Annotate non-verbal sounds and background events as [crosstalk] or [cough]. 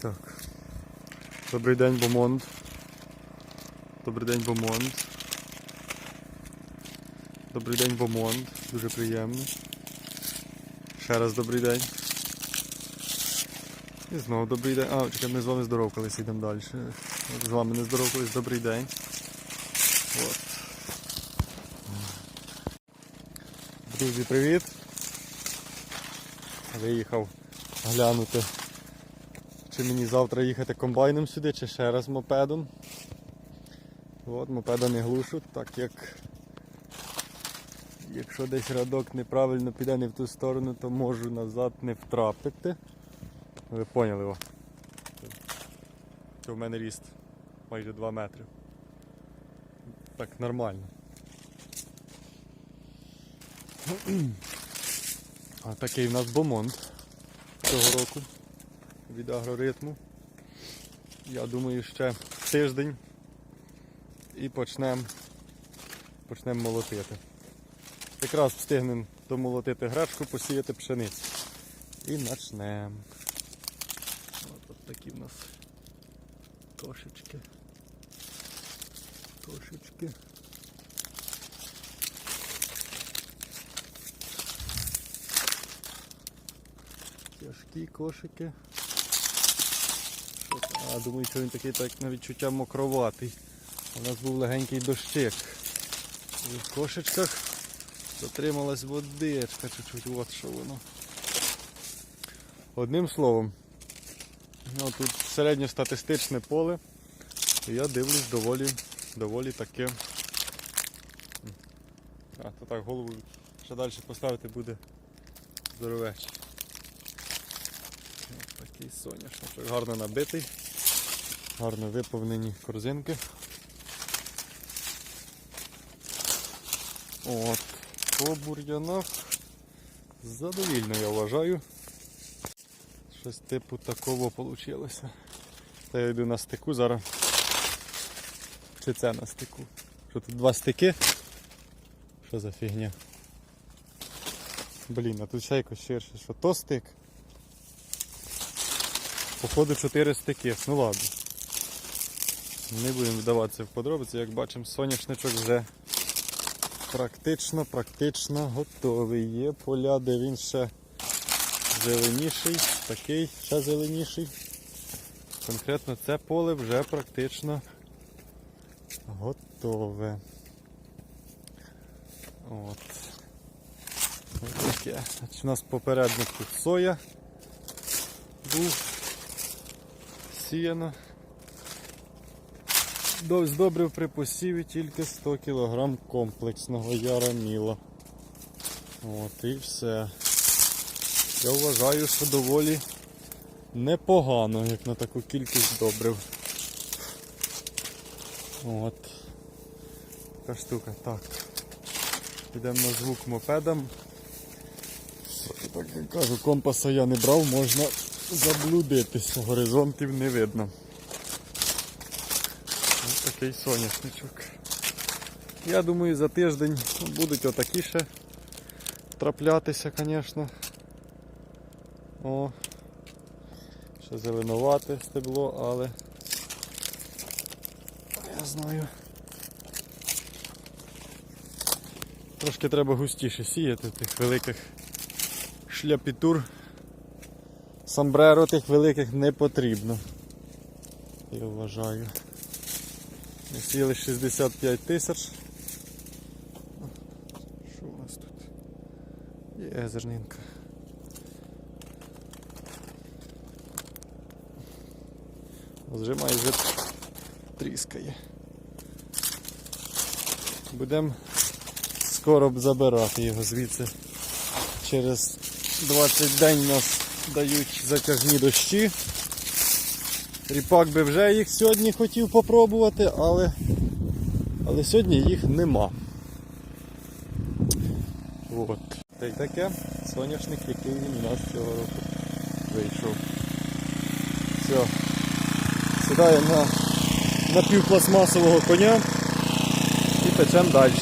Так. Добрий день, Бомонд. Добрий день, Бомонд. Добрий день, Бомонд. Дуже приємно. Ще раз добрий день. І знову добрий день. А, чекай, ми з вами здоровкались, йдемо далі. З вами не здоровкались, добрий день. От. Друзі, привіт. Виїхав глянути, чи мені завтра їхати комбайном сюди, чи ще раз мопедом. От, мопеда не глушу, так як якщо десь радок неправильно піде не в ту сторону, то можу назад не втрапити. Ви поняли о. Що в мене ріст майже 2 метри. Так нормально. [clears throat] А такий в нас бомонд цього року від агроритму. Я думаю, ще тиждень і почнемо почнем молотити. Якраз встигнемо домолотити гречку, посіяти пшеницю. І почнемо. От такі в нас кошечки. Кошечки. Тяжкі кошики. А, думаю, що він такий так на відчуття мокроватий. У нас був легенький дощик. І в кошечках затрималась водичка чуть-чуть, от що воно. Одним словом, ну, тут середньостатистичне поле. І я дивлюсь доволі, доволі таке. А, то так голову ще далі поставити буде здоровече. Такий соняшничок, гарно набитий, гарно виповнені корзинки. От, по бур'янах задовільно я вважаю. Щось типу такого вийшло. Та я йду на стику зараз. Чи це на стику? Що тут два стики? Що за фігня? Блін, а тут ще якось ширше, що то стик. Походу 4 стики, ну ладно. Не будемо вдаватися в подробиці, як бачимо, соняшничок вже практично, практично готовий. Є поля, де він ще зеленіший, такий ще зеленіший. Конкретно це поле вже практично готове. От. Ось таке. Значить, у нас попередник тут соя був сіяно. До- З добрив при посіві тільки 100 кг комплексного яраміла. От і все. Я вважаю, що доволі непогано, як на таку кількість добрив. От. Така штука. Так. Підемо на звук мопедам. Так як кажу, компаса я не брав, можна заблудитися, горизонтів не видно. Ось такий соняшничок. Я думаю, за тиждень будуть отакі ще траплятися, звісно. О, ще зеленувате стебло, але я знаю. Трошки треба густіше сіяти тих великих шляпітур. Самбреро тих великих не потрібно. Я вважаю. Ми сіяли 65 тисяч. Що у нас тут? Є зернинка. Вже майже тріскає. Будемо скоро б забирати його звідси. Через 20 день нас дають затяжні дощі. Ріпак би вже їх сьогодні хотів попробувати, але, але сьогодні їх нема. От. Та й таке соняшник, який він у нас цього року вийшов. Все. Сідаю на напівпластмасового коня і печемо далі.